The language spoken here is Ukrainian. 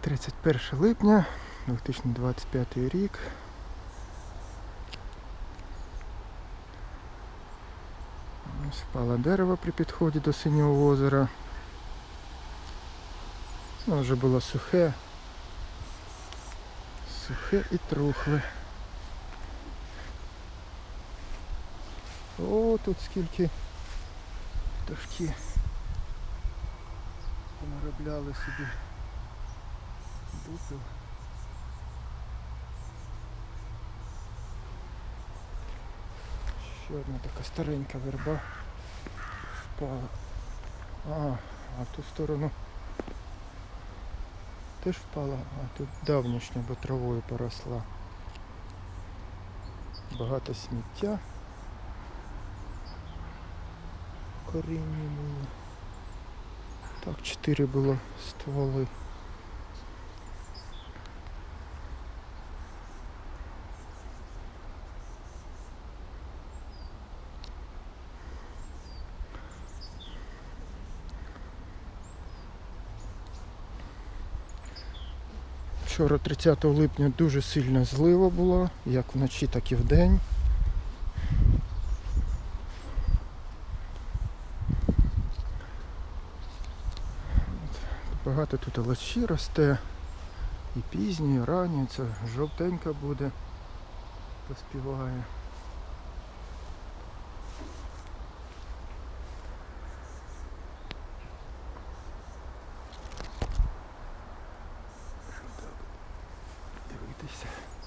31 липня 2025 рік. Ось впало дерево при підході до синього озера. Воно вже було сухе. Сухе і трухле. О, тут скільки пташки понаробляли собі дупел. Ще одна така старенька верба впала. А, а в ту сторону теж впала, а тут давнішня, бо травою поросла. Багато сміття. Коріння було. Так, чотири було стволи. Вчора 30 липня дуже сильна злива була, як вночі, так і вдень. Багато тут лачі росте. І пізні, і ранні, це жовтенька буде, поспіває. Peace.